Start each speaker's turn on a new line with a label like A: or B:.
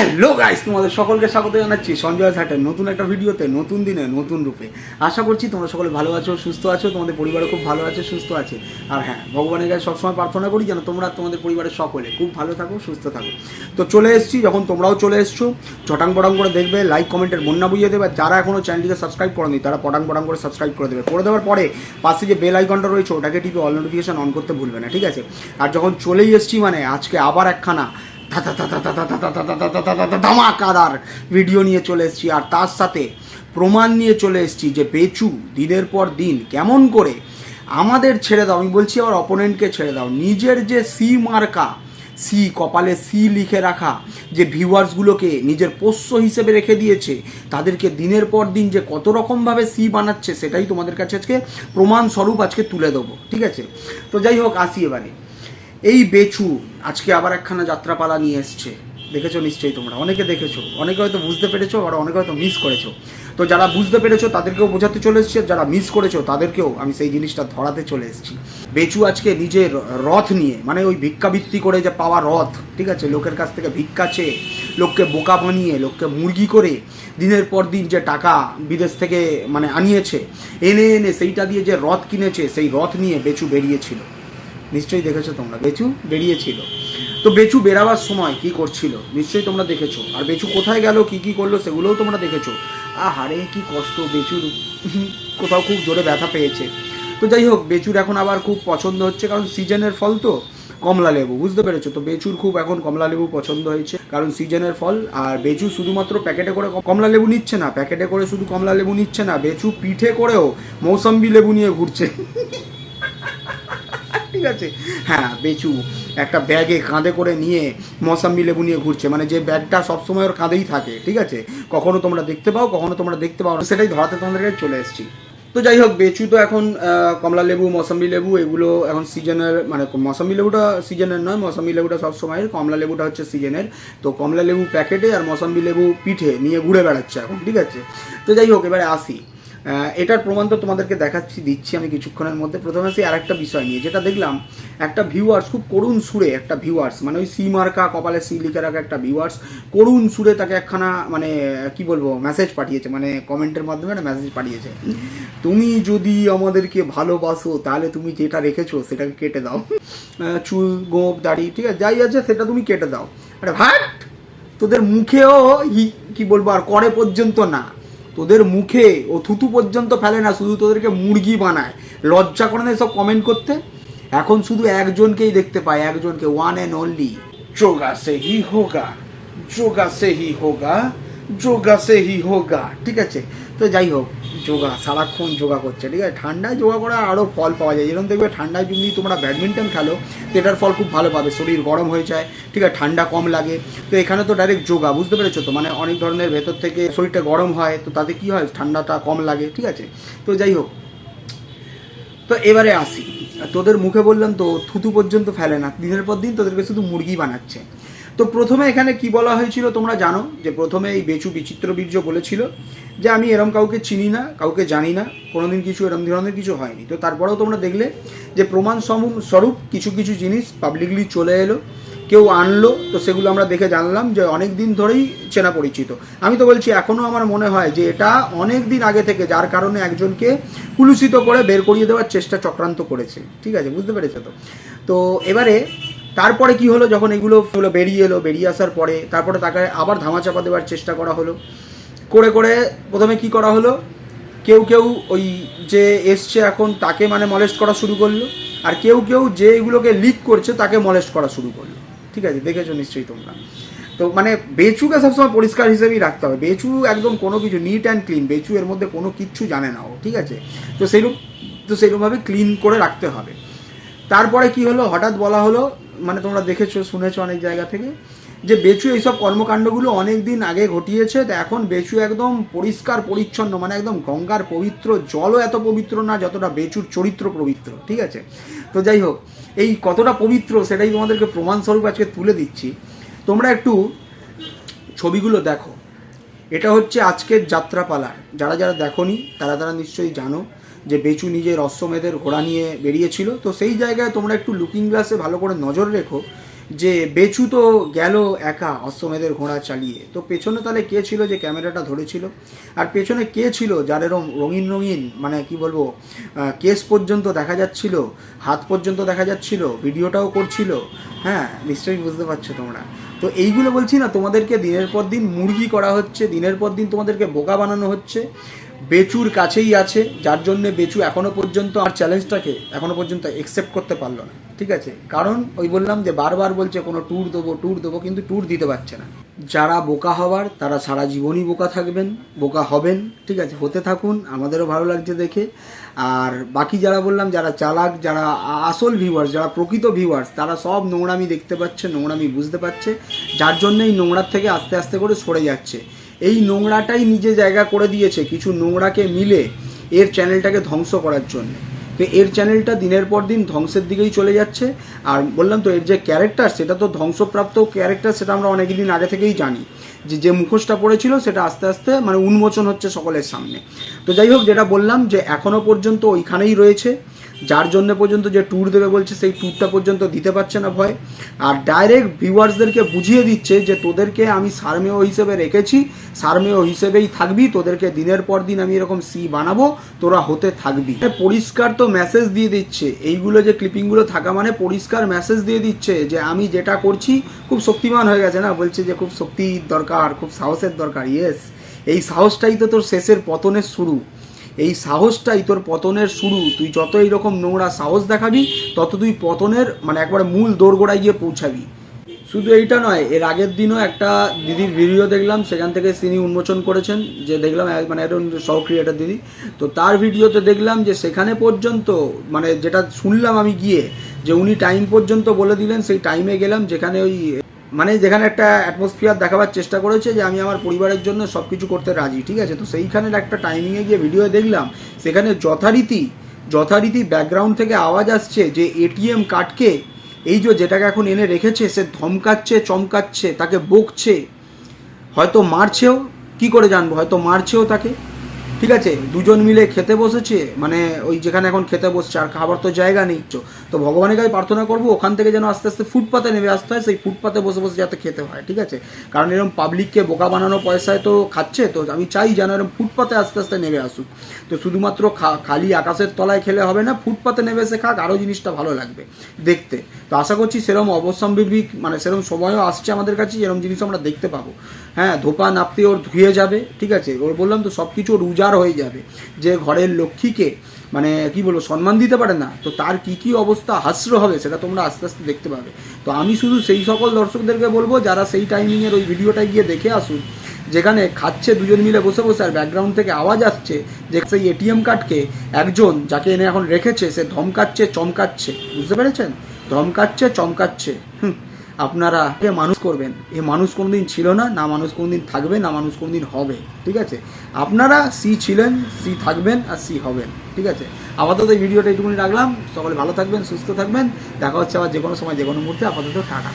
A: Hello guys, তোমাদের সকলকে স্বাগত জানাচ্ছি সঞ্জয় ঘাটের নতুন একটা ভিডিওতে, নতুন দিনে, নতুন রূপে। আশা করছি তোমরা সকলে ভালো আছো, সুস্থ আছো, তোমাদের পরিবারও খুব ভালো আছে, সুস্থ আছে। আর হ্যাঁ ভগবানের কাছে সবসময় প্রার্থনা করি যেন তোমরা তোমাদের পরিবারের সকলে খুব ভালো থাকো, সুস্থ থাকো। তো চলে এসেছি, যখন তোমরাও চলে এসছো, চটাং পটাং করে দেখবে লাইক কমেন্টের বন্যা বুঝিয়ে দেবে। যারা এখনও চ্যানেলটিকে সাবস্ক্রাইব করেনি, তারা পটাং পটাং করে সাবস্ক্রাইব করে দেবে। করে দেওয়ার পরে পাশে যে বেল আইকনটা রয়েছে, ওটাকে টিপে অল নোটিফিকেশন অন করতে ভুলবে না, ঠিক আছে? আর যখন চলেই এসেছি মানে আজকে আবার একখানা ধামাকাদার ভিডিও নিয়ে চলে এসেছি। আর তার সাথে প্রমাণ নিয়ে চলে এসেছি যে বেচু, দিনের পর দিন কেমন করে আমাদের ছেড়ে দাও। আমি বলছি আবার অপোনেন্টকে ছেড়ে দাও। নিজের যে সি মার্কা সি কপালে সি লিখে রাখা, যে ভিউয়ার্সগুলোকে নিজের পোষ্য হিসেবে রেখে দিয়েছে, তাদেরকে দিনের পর দিন যে কত রকমভাবে সি বানাচ্ছে, সেটাই তোমাদের কাছে আজকে প্রমাণ স্বরূপ আজকে তুলে দেবো। ঠিক আছে? তো যাই হোক, আসি এবারে। এই বেচু আজকে আবার একখানা যাত্রাপালা নিয়ে এসছে। দেখেছ নিশ্চয়ই তোমরা? অনেকে দেখেছ। অনেকে হয়তো বুঝতে পেরেছ আর অনেকে হয়তো মিস করেছ। তো যারা বুঝতে পেরেছ, তাদেরকেও বোঝাতে চলে এসেছি যারা মিস করেছ, তাদেরকেও আমি সেই জিনিসটা ধরাতে চলে এসেছি। বেচু আজকে নিজের রথ নিয়ে মানে ওই ভিক্ষাবৃত্তি করে যে পাওয়া রথ, ঠিক আছে? লোকের কাছ থেকে ভিক্ষা চেয়ে, লোককে বোকা বানিয়ে, লোককে মুরগি করে দিনের পর দিন যে টাকা বিদেশ থেকে মানে আনিয়েছে, এনে এনে সেইটা দিয়ে যে রথ কিনেছে, সেই রথ নিয়ে বেচু বেরিয়েছিল। নিশ্চয়ই দেখেছ তোমরা। বেচু বেরিয়েছিল। তো বেচু বেরাবার সময় কি করছিল? নিশ্চয়ই তোমরা দেখেছ। আর বেচু কোথায় গেল, কি কি করল, সেগুলোও তোমরা দেখেছ। আহারে, কি কষ্ট বেচুর। কোথাও খুব জোরে ব্যথা পেয়েছে। তো যাই হোক, বেচুর এখন আবার খুব পছন্দ হচ্ছে, কারণ সিজনের ফল তো কমলা লেবু, বুঝতে পেরেছ? তো বেচুর খুব এখন কমলা লেবু পছন্দ হয়েছে, কারণ সিজনের ফল। আর বেচু শুধুমাত্র প্যাকেটে করে কমলা লেবু নিচ্ছে না, প্যাকেটে করে শুধু কমলা লেবু নিচ্ছে না, বেচু পিঠে করেও মৌসম্বি লেবু নিয়ে ঘুরছে। ঠিক আছে? হ্যাঁ বেচু, একটা ব্যাগে কাঁধে করে নিয়ে মৌসাম্বি লেবু নিয়ে ঘুরছে। মানে যে ব্যাগটা সবসময় ওর কাঁধেই থাকে, ঠিক আছে? কখনো তোমরা দেখতে পাও, কখনো তোমরা দেখতে পাও সেটাই ধরাতে তোমাদের কাছে চলে এসেছি। তো যাই হোক, বেচু তো এখন কমলা লেবু, মৌসাম্বি লেবু, এগুলো এখন সিজনের মানে মৌসাম্বি লেবুটা সিজনের নয়, মৌসাম্বি লেবুটা সব সময়ের কমলা লেবুটা হচ্ছে সিজনের। তো কমলা লেবু প্যাকেটে আর মৌসাম্বি লেবু পিঠে নিয়ে ঘুরে বেড়াচ্ছে এখন, ঠিক আছে? তো যাই হোক, এবারে আসি। এটার প্রমাণ তো তোমাদেরকে দেখাচ্ছি, দিচ্ছি আমি কিছুক্ষণের মধ্যে। প্রথমে আসি আর একটা বিষয় নিয়ে, যেটা দেখলাম, একটা ভিউয়ার্স খুব করুণ সুরে একটা ভিউয়ার্স মানে ওই সি মার্কা কপালে সি লিখে রাখা একটা ভিউয়ার্স করুণ সুরে তাকে একখানা মানে কি বলব মেসেজ পাঠিয়েছে মানে কমেন্টের মাধ্যমে একটা মেসেজ পাঠিয়েছে। তুমি যদি আমাদেরকে ভালোবাসো, তাহলে তুমি যেটা রেখেছো, সেটাকে কেটে দাও। চুল, গোপ, দাড়ি, ঠিক আছে, যাই আছে, সেটা তুমি কেটে দাও। আরে ভাট তোদের মুখেও কি বলব, আর করে পর্যন্ত না। তোদের মুখে ও থুতু পর্যন্ত ফেলে না, শুধু তোদেরকে মুরগি বানায়। লজ্জা করে না এসব কমেন্ট করতে? এখন শুধু একজনকেই দেখতে পায়, একজনকে ওয়ান অ্যান্ড অনলি যোগা সে হি হোগা, যোগা সে হি হোগা, যোগা সে হি হোগা, ঠিক আছে? তো যাই হোক, যোগা, সারাক্ষণ যোগা করছে, ঠিক আছে? ঠান্ডায় যোগা করা আরও ফল পাওয়া যায়। যেরকম দেখবে ঠান্ডায় যদি তোমরা ব্যাডমিন্টন খেলো, তো এটার ফল খুব ভালো পাবে, শরীর গরম হয়ে যায়, ঠিক আছে? ঠান্ডা কম লাগে। তো এখানে তো ডাইরেক্ট যোগা, বুঝতে পেরেছ তো? মানে অনেক ধরনের ভেতর থেকে শরীরটা গরম হয়, তো তাতে কি হয়? ঠান্ডাটা কম লাগে, ঠিক আছে? তো যাই হোক, তো এবারে আসি। তোদের মুখে বললাম তো, থুতু পর্যন্ত ফেলে না। দিনের পর দিন তোদেরকে শুধু মুরগি বানাচ্ছে। তো প্রথমে এখানে কি বলা হয়েছিল তোমরা জানো? যে প্রথমে এই বেচু বিচিত্র বীর্য বলেছিল যে আমি এরম কাউকে চিনি না, কাউকে জানি না, কোনোদিন কিছু এরম ধরনের কিছু হয়নি। তো তারপরেও তোমরা দেখলে যে প্রমাণ স্বরূপ কিছু কিছু জিনিস পাবলিকলি চলে এলো, কেউ আনলো, তো সেগুলো আমরা দেখে জানলাম যে অনেক দিন ধরেই চেনা পরিচিত। আমি তো বলছি এখনও আমার মনে হয় যে এটা অনেক দিন আগে থেকে যার কারণে একজনকে কুলুষিত করে বের করিয়ে দেওয়ার চেষ্টা চক্রান্ত করেছে। ঠিক আছে, বুঝতে পেরেছ তো? তো এবারে তারপরে কি হলো? যখন এগুলো এগুলো বেরিয়ে এলো, বেরিয়ে আসার পরে তারপরে তাকে আবার ধামাচাপা দেওয়ার চেষ্টা করা হলো। করে করে প্রথমে কি করা হলো? কেউ কেউ ওই যে এসছে এখন তাকে মানে মলেস্ট করা শুরু করল। আর কেউ কেউ যে এগুলোকে লিক করছে তাকে মলেস্ট করা শুরু করল। ঠিক আছে? দেখেছ নিশ্চয়ই তোমরা। তো মানে বেচুকে সবসময় পরিষ্কার হিসেবেই রাখতে হবে। বেচু একদম কোনো কিছু নিট অ্যান্ড ক্লিন বেচু এর মধ্যে কোনো কিচ্ছু জানে না ও। ঠিক আছে? তো সেইরূপ তো সেইরকমভাবে ক্লিন করে রাখতে হবে। তারপরে কি হলো? হঠাৎ বলা হলো মানে তোমরা দেখেছ, শুনেছো অনেক জায়গা থেকে, যে বেচু এইসব কর্মকাণ্ডগুলো অনেক দিন আগে ঘটিয়েছে, তো এখন বেচু একদম পরিষ্কার, পরিচ্ছন্ন মানে একদম গঙ্গার পবিত্র জলও এত পবিত্র না যতটা বেচুর চরিত্র পবিত্র, ঠিক আছে? তো যাই হোক, এই কতটা পবিত্র সেটাই তোমাদেরকে প্রমাণস্বরূপ আজকে তুলে দিচ্ছি। তোমরা একটু ছবিগুলো দেখো। এটা হচ্ছে আজকের যাত্রাপালার। যারা যারা দেখোনি, তারা তারা নিশ্চয়ই জানো। যে বেচু নিজের অশ্বমেধের ঘোড়া নিয়ে বেরিয়েছিল। তো সেই জায়গায় তোমরা একটু লুকিং গ্লাসে ভালো করে নজর রেখো যে বেচু তো গেল একা অশ্বমেধের ঘোড়া চালিয়ে। তো পেছনে তাহলে কে ছিল যে ক্যামেরাটা ধরেছিল? আর পেছনে কে ছিল যার এরম রঙিন রঙিন মানে কি বলব কেস পর্যন্ত দেখা যাচ্ছিল, হাত পর্যন্ত দেখা যাচ্ছিল, ভিডিওটাও করছিল। হ্যাঁ নিশ্চয়ই বুঝতে পারছ তোমরা। তো এইগুলো বলছি না, তোমাদেরকে দিনের পর দিন মুরগি করা হচ্ছে, দিনের পর দিন তোমাদেরকে বোকা বানানো হচ্ছে। বেচুর কাছেই আছে, যার জন্য বেচু এখনও পর্যন্ত আর চ্যালেঞ্জটাকে এখনও পর্যন্ত একসেপ্ট করতে পারল না। ঠিক আছে? কারণ ওই বললাম যে বারবার বলছে কোনো ট্যুর দেবো ট্যুর দেবো, কিন্তু ট্যুর দিতে পারছে না। যারা বোকা হওয়ার, তারা সারা জীবনই বোকা থাকবেন, বোকা হবেন, ঠিক আছে? হতে থাকুন, আমাদেরও ভালো লাগছে দেখে। আর বাকি যারা বললাম, যারা চালাক, যারা আসল ভিউয়ার্স যারা প্রকৃত ভিউয়ার্স তারা সব নোংরামি দেখতে পাচ্ছে, নোংরামি বুঝতে পারছে, যার জন্য এই নোংরার থেকে আস্তে আস্তে করে সরে যাচ্ছে। এই নোংরাটাই নিজে জায়গা করে দিয়েছে কিছু নোংরাকে মিলে এর চ্যানেলটাকে ধ্বংস করার জন্য। তো এর চ্যানেলটা দিনের পর দিন ধ্বংসের দিকেই চলে যাচ্ছে। আর বললাম তো, এর যে ক্যারেক্টার সেটা তো ধ্বংসপ্রাপ্ত ক্যারেক্টার সেটা আমরা অনেক দিন আগে থেকেই জানি। যে যে মুখোশটা পড়েছিল, সেটা আস্তে আস্তে মানে উন্মোচন হচ্ছে সকলের সামনে। তো যাই হোক, যেটা বললাম যে এখনও পর্যন্ত ওইখানেই রয়েছে। যার জন্য পর্যন্ত যে ট্যুর দেবে বলছে, সেই ট্যুরটা পর্যন্ত দিতে পারছে না ভয়। আর ডাইরেক্ট ভিউয়ার্সদেরকে বুঝিয়ে দিচ্ছে যে, তোদেরকে আমি সারমেয় হিসেবে রেখেছি, সারমেয় হিসেবেই থাকবি, তোদেরকে দিনের পর দিন আমি এরকম সি বানাবো, তোরা হতে থাকবি। পরিষ্কার তো মেসেজ দিয়ে দিচ্ছে। এইগুলো যে ক্লিপিংগুলো থাকা মানে পরিষ্কার মেসেজ দিয়ে দিচ্ছে যে, আমি যেটা করছি, খুব শক্তিমান হয়ে গেছে না? বলছে যে, খুব শক্তির দরকার, খুব সাহসের দরকার ইয়েস এই সাহসটাই তো তোর শেষের পতনের শুরু। এই সাহসটাই তোর পতনের শুরু। তুই যত এইরকম নোংরা সাহস দেখাবি, তত তুই পতনের মানে একবারে মূল দোরগোড়ায় গিয়ে পৌঁছাবি। শুধু এইটা নয়, এর আগের দিনও একটা দিদির ভিডিও দেখলাম, সেখান থেকে তিনি উন্মোচন করেছেন, যে দেখলাম মানে একজন সহ ক্রিয়েটার দিদি। তো তার ভিডিওতে দেখলাম যে সেখানে পর্যন্ত মানে যেটা শুনলাম আমি গিয়ে, যে উনি টাইম পর্যন্ত বলে দিলেন, সেই টাইমে গেলাম যেখানে ওই মানে যেখানে একটা অ্যাটমসফিয়ার দেখাবার চেষ্টা করেছে যে আমি আমার পরিবারের জন্য সব কিছু করতে রাজি, ঠিক আছে? তো সেইখানের একটা টাইমিংয়ে গিয়ে ভিডিও দেখলাম, সেখানে যথারীতি যথারীতি ব্যাকগ্রাউন্ড থেকে আওয়াজ আসছে যে এটিএম কার্ডকে এই যে যেটাকে এখন এনে রেখেছে, সে ধমকাচ্ছে, চমকাচ্ছে, তাকে বকছে, হয়তো মারছেও, কি করে জানব? হয়তো মারছেও তাকে? ঠিক আছে? দুজন মিলে খেতে বসেছে মানে ওই যেখানে এখন খেতে বসছে আর খাবার তো জায়গা নেই তো। ভগবানের কাছে প্রার্থনা করব, ওখান থেকে যেন আস্তে আস্তে ফুটপাতে নেমে আসতে হয়, সেই ফুটপাতে বসে বসে যাতে খেতে হয়, ঠিক আছে? কারণ এরকম পাবলিককে বোকা বানানো পয়সায় তো খাচ্ছে, তো আমি চাই যেন এরকম ফুটপাতে আস্তে আস্তে নেমে আসুক। তো শুধুমাত্র খালি আকাশের তলায় খেলে হবে না, ফুটপাতে নেমে এসে খাক, আরও জিনিসটা ভালো লাগবে দেখতে। তো আশা করছি সেরকম অবসম্ভাবিক মানে সেরকম সময়ও আসছে আমাদের কাছে এরকম জিনিস আমরা দেখতে পাবো। হ্যাঁ ধোপা, নাপতে ওর ধুয়ে যাবে, ঠিক আছে? ওর বললাম তো সব কিছু উজাড় হয়ে যাবে। যে ঘরের লক্ষ্মীকে মানে কি বলব, সম্মান দিতে পারে না, তো তার কি কি অবস্থা হাস্র হবে সেটা তোমরা আস্তে আস্তে দেখতে পাবে। তো আমি শুধু সেই সকল দর্শকদেরকে বলব, যারা সেই টাইমিংয়ের ওই ভিডিওটা গিয়ে দেখে আসুন, যেখানে খাচ্ছে দুজন মিলে বসে বসে আর ব্যাকগ্রাউন্ড থেকে আওয়াজ আসছে যে সেই এটিএম কার্ডকে একজন যাকে এনে এখন রেখেছে, সে ধমকাচ্ছে, চমকাচ্ছে। বুঝতে পেরেছেন? ধমকাচ্ছে, চমকাচ্ছে। হুম। আপনারা মানুষ করবেন। এ মানুষ কোনোদিন ছিল না না মানুষ কোনোদিন থাকবে, না মানুষ কোনোদিন হবে। ঠিক আছে? আপনারা সি ছিলেন, সি থাকবেন আর সি হবেন। ঠিক আছে? আপাতত এই ভিডিওটা এইটুকুনি রাখলাম। সকলে ভালো থাকবেন, সুস্থ থাকবেন। দেখা হচ্ছে আবার যে কোনো সময় যে কোনো মুহূর্তে। আপাতত টাটা।